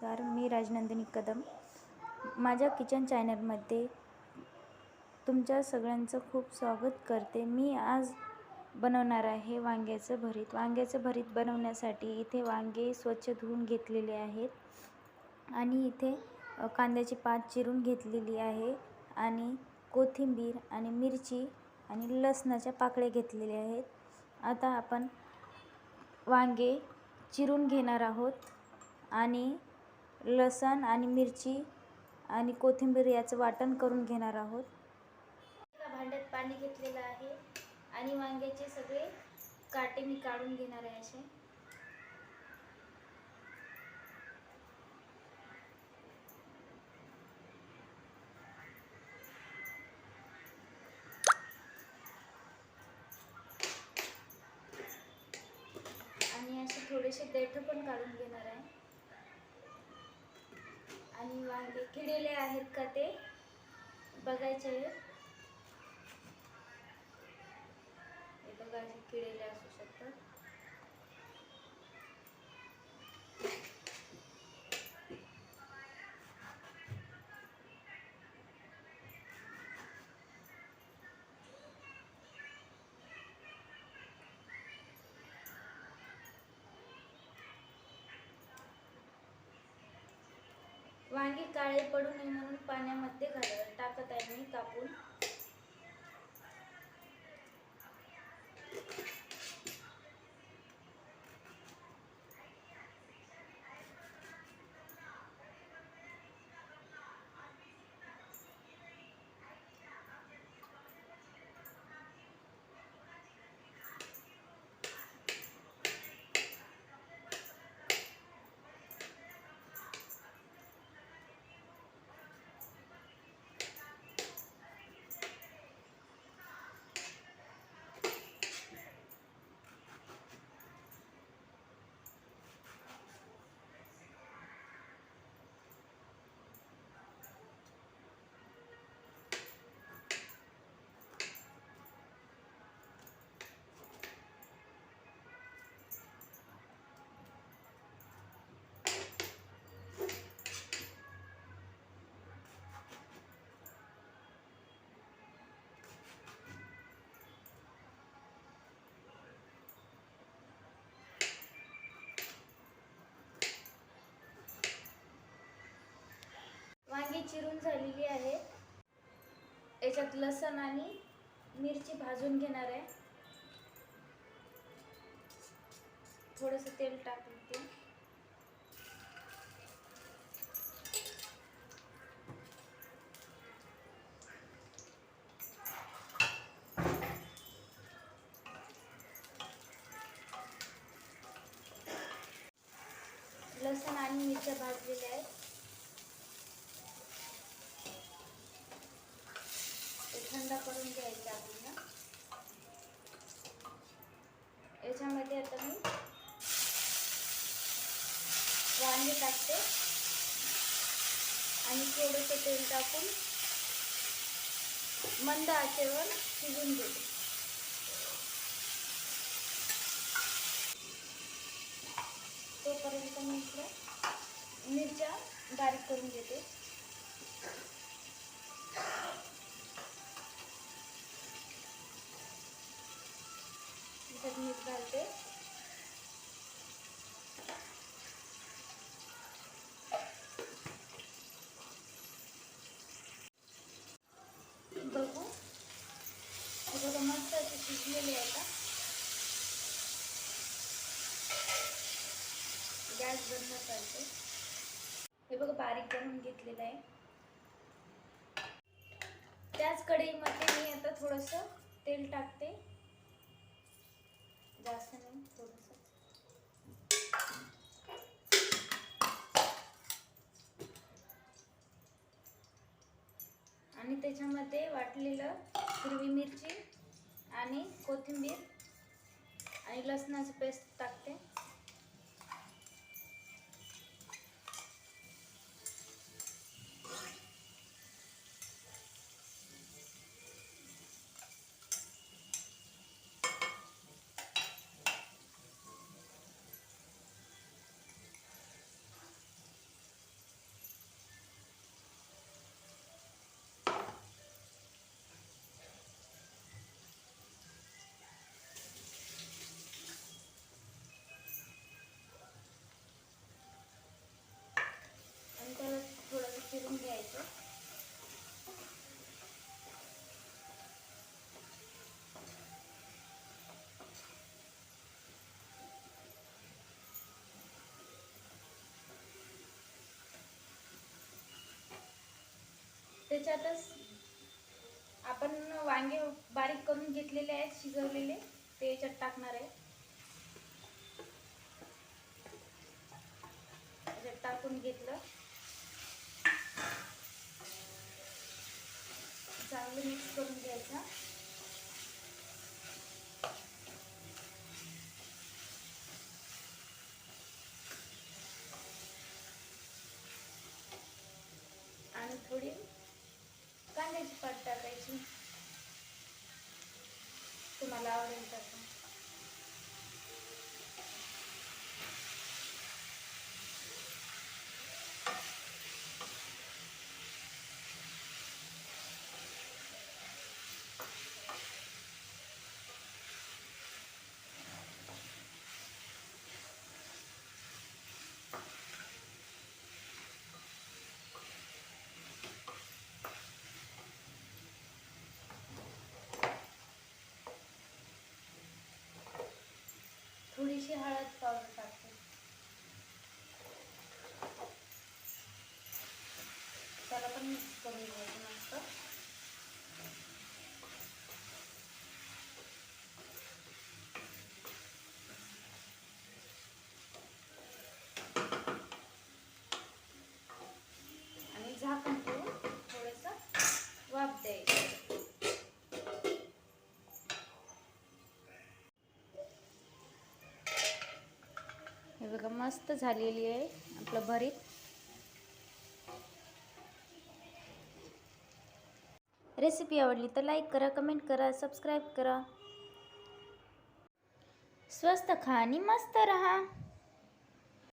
नमस्कार मी राजनंदिनी कदम. माझ्या किचन चॅनलमध्ये तुमच्या सगळ्यांचं खूप स्वागत करते. मी आज बनवणार आहे वांग्याचं भरीत. वांग्याचं भरीत बनवण्यासाठी इथे वांगे स्वच्छ धुवून घेतलेले आहेत आणि इथे कांद्याची पात चिरून घेतलेली आहे आणि कोथिंबीर आणि मिरची आणि लसणाच्या पाकळ्या घेतलेल्या आहेत. आता आपण वांगे चिरून घेणार आहोत आणि लसण आणि मिरची आणि कोथिंबीर याचं वाटण करून घेणार आहोत. भांड्यात पाणी घेतलेलं आहे आणि वांग्याचे सगळे काटे मी काढून घेणार आहे असे. आणि असे थोडेसे देठ पण काढून घेणार आहे. आणि वांगे किडलेले आहेत का ते बघायचे आहे किडेले वांगे काळे पडू नये म्हणून पाण्यामध्ये घाल टाकत आहे मी कापून वांगी चिरून झालेली आहे. याच्यात लसण आणि मिरची भाजून घेणार आहे. थोडस तेल टाकून ते. लसण आणि मिरच्या भाजलेल्या आहेत ते थंड करून घ्यायचं आपल्याला याच्यामध्ये आता मी वांगे टाकते. आणि थोडंसं तेल टाकून मंद आचेवर शिजून घेते. तोपर्यंत मी इकडे मिरच्या बारीक करून घेते. घालते. बघू. हे बघा मस्त असे शिजलेले आहे का गॅस बंद करते. हे बघा बारीक करून घेतलेलं आहे. त्याच कढईमध्ये मी आता थोडंसं तेल टाकते. जास्त नाही थोडंसं. आणि त्याच्यामध्ये वाटलेलं हिरवी मिरची आणि कोथिंबीर आणि लसणाचं पेस्ट टाकते. त्याच्यातच आपण वांगे बारीक करून घेतलेले आहेत शिजवलेले. ते याच्यात टाकणार आहे. त्याच्यात टाकून घेतलं. चांगलं मिक्स करून घ्यायचं. आणि थोडी कांद्याची पात टाकायची. तुम्हाला आवडेल तसं. आपण मिक्स करून घ्यायचं मस्त आणि झाकण ठेवून थोडंसं वाफ द्यायचं. हे बघा मस्त झालेली आहे आपलं भरीत. रेसिपी आवडली तर लाईक करा कमेंट करा सबस्क्राईब करा. स्वस्त खा आणि मस्त रहा.